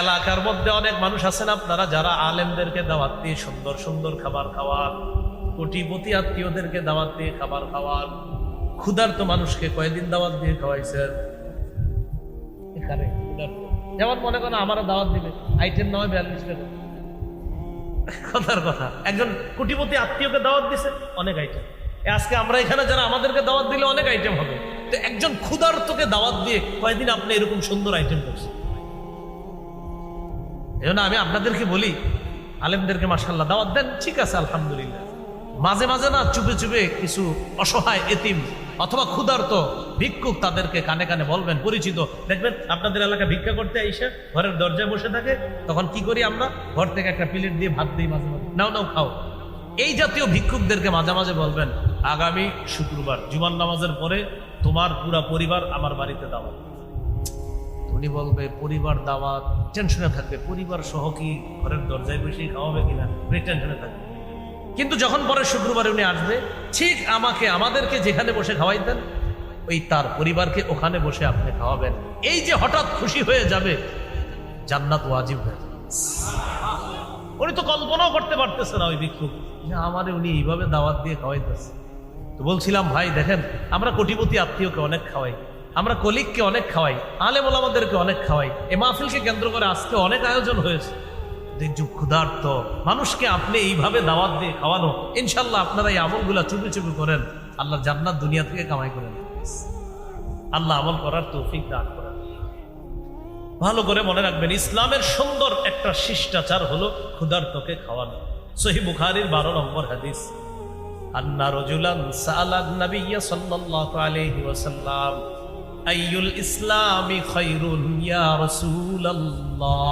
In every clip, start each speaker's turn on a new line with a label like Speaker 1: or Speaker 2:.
Speaker 1: এলাকার মধ্যে অনেক মানুষ আছেন আপনারা, যারা আলেমদেরকে দাওয়াত দিয়ে সুন্দর সুন্দর খাবার খাওয়ান, কোটিপতি আত্মীয়দেরকে দাওয়াত দিয়ে খাবার খাওয়ান, ক্ষুধার্ত মানুষকে কয়েকদিন দাওয়াত দিয়ে খাওয়াইছেন? এখানে যেমন মনে করেন আমারও দাওয়াত দিবে আইটেম নয় বিয়াল্লিশ টাকা। কথার কথা। একজন কোটিপতি আত্মীয়কে দাওয়াত দিছে, অনেক আইটেম আজকে আমরা এখানে যারা আমাদেরকে দাওয়াত দিলে অনেক আইটেম হবে। তো একজন ক্ষুধার্তকে দাওয়াত দিয়ে কয়েকদিন আপনি এরকম সুন্দর আইটেম করছেন? এই জন্য আমি আপনাদেরকে বলি, আলেমদেরকে মাসাল্লাহ দাওয়াত দেন, ঠিক আছে, আলহামদুলিল্লাহ। মাঝে মাঝে না চুপে চুপে কিছু অসহায় এতিম অথবা ক্ষুধার্ত ভিক্ষুক তাদেরকে কানে কানে বলবেন, পরিচিত। দেখবেন আপনাদের এলাকা ভিক্ষা করতে এসে ঘরের দরজায় বসে থাকে, তখন কি করি আমরা? ঘর থেকে একটা প্লেট দিয়ে ভাত দিই মাঝে মাঝে। নাও নাও, খাও। এই জাতীয় ভিক্ষুকদেরকে মাঝে মাঝে বলবেন, আগামী শুক্রবার জুমান নামাজের পরে তোমার পুরা পরিবার আমার বাড়িতে দাওয়াত। উনি বলবে, পরিবার দাওয়াত টেনশনে থাকবে। পরিবার সহ কি ঘরের দরজায় বসেই খাওয়াবে কিনা? উনি টেনশনে থাকবে। কিন্তু যখন পরে শুক্রবারে উনি আসবে, ঠিক আমাকে, আমাদেরকে যেখানে বসে খাওয়াইতেন, ওই তার পরিবারকে ওখানে বসে আপনি খাওয়াবেন। এই যে হঠাৎ খুশি হয়ে যাবে, জান্নাত ওয়াজিব হয়ে যাবে। উনি তো কল্পনাও করতে পারতেছে না ওই ভিক্ষুক। যে আমারে উনি এইভাবে দাওয়াত দিয়ে খাওয়াইতেছে। তো বলছিলাম, ভাই, দেখেন, আমরা কোটিপতি আত্মীয়কে অনেক খাওয়াই। আমরা কলিগকে অনেক খাওয়াই আলেম ওলামাদেরকে অনেক খাওয়াই। এ মাহফিলকে কেন্দ্র করে আজকে অনেক আয়োজন হয়েছে। দেখছ ক্ষুধার্ত, মানুষকে আপনি এইভাবে দাওয়াত দিয়ে খাওয়ানো ইনশাল্লাহ আপনারা এই আমলগুলা চুপি চুপি করেন। আল্লাহ জান্নাত দুনিয়া থেকে কামাই করেন আল্লাহ আমল করার তৌফিক দান করেন। ভালো করে মনে রাখবেন, ইসলামের সুন্দর একটা শিষ্টাচার হলো ক্ষুধার্তকে খাওয়ানো। সহি বুখারির বারো নম্বর হাদিস, আন্না রজুলান সালাদ নবিয়্য সাল্লাল্লাহু আলাইহি ওয়াসাল্লাম আইয়ুল ইসলামি খায়রুন ইয়া রাসূলুল্লাহ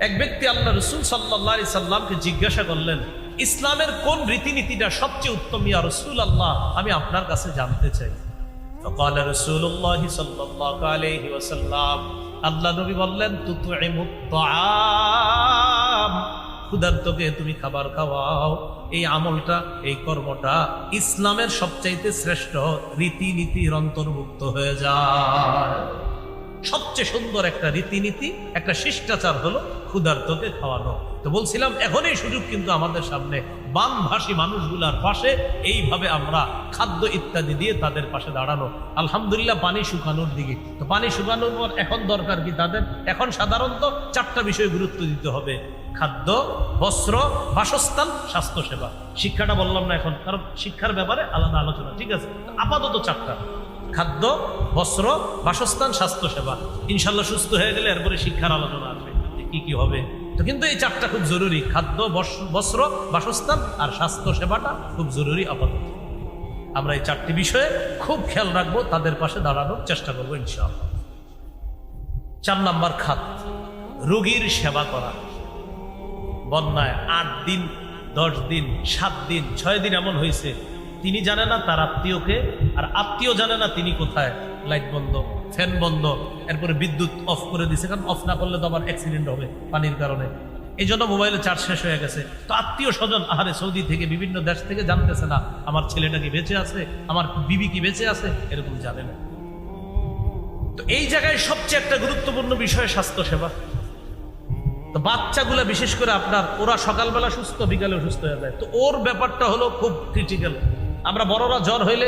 Speaker 1: এক ব্যক্তি আল্লাহ রসুল সাল্লাহ আলি সাল্লামকে জিজ্ঞাসা করলেন ইসলামের কোন রীতিনীতিটা সবচেয়ে উত্তম ইয়া রসুল আল্লাহ আমি আপনার কাছে জানতে চাই فقال رسول الله صلى الله عليه وسلم আল্লাহ নবী বললেন তুতুইমুত তাআম ক্ষুধার্তকে তুমি খাবার খাওয়াও। এই আমলটা, এই কর্মটা ইসলামের সবচাইতে শ্রেষ্ঠ রীতিনীতির অন্তর্ভুক্ত হয়ে যায়। সবচেয়ে সুন্দর একটা রীতিনীতি, একটা শিষ্টাচার হলো ক্ষুধার্তকে খাওয়ানো। তো বলছিলাম, এখনই সুযোগ কিন্তু আমাদের সামনে বামভাষী মানুষগুলার পাশে এইভাবে আমরা খাদ্য ইত্যাদি দিয়ে তাদের পাশে দাঁড়ানো। আলহামদুলিল্লাহ পানি শুকানোর দিকে। তো পানি শুকানোর পর এখন দরকার কি তাদের? এখন সাধারণত চারটা বিষয়ে গুরুত্ব দিতে হবে। খাদ্য, বস্ত্র, বাসস্থান, স্বাস্থ্যসেবা। শিক্ষাটা বললাম না এখন, কারণ শিক্ষার ব্যাপারে আলাদা আলোচনা। ঠিক আছে? আপাতত চারটা। খাদ্য, বস্ত্র, বাসস্থান, স্বাস্থ্যসেবা। ইনশাল্লাহ সুস্থ হয়ে গেলে এরপরে শিক্ষার আলোচনা আসবে কি কি হবে। তো কিন্তু এই চারটা খুব জরুরি। খাদ্য বস্ত্র, বাসস্থান আর স্বাস্থ্য সেবাটা খুব জরুরি, আপাতত। আমরা এই চারটি বিষয়ে খুব খেয়াল রাখব, তাদের পাশে দাঁড়ানোর চেষ্টা করব, ইনশাআল্লাহ। চার নাম্বার খাত, রোগীর সেবা করা। বন্যায় আট দিন, দশ দিন, সাত দিন, ছয় দিন এমন হয়েছে তিনি জানে না, তার আত্মীয়কে আর আত্মীয় জানে না, তিনি কোথায়? লাইট বন্ধ, ফ্যান বন্ধ, এরপরে বিদ্যুৎ অফ করে দিছে। কারণ অফ না করলে তো আবার অ্যাক্সিডেন্ট হবে পানির কারণে। এই জন্য মোবাইলে চার্জ শেষ হয়ে গেছে। তো আত্মীয় স্বজন, আহারে সৌদি থেকে বিভিন্ন দেশ থেকে জানতেছে না, আমার ছেলেটা কি বেঁচে আছে, আমার বিবি কি বেঁচে আছে? এরকম জানে না। তো এই জায়গায় সবচেয়ে একটা গুরুত্বপূর্ণ বিষয় স্বাস্থ্য সেবা তো বাচ্চাগুলা বিশেষ করে আপনার, ওরা সকালবেলা সুস্থ বিকালে সুস্থ হয়ে যায়। তো ওর ব্যাপারটা হলো খুব ক্রিটিক্যাল আমরা বড়রা জ্বর হইলে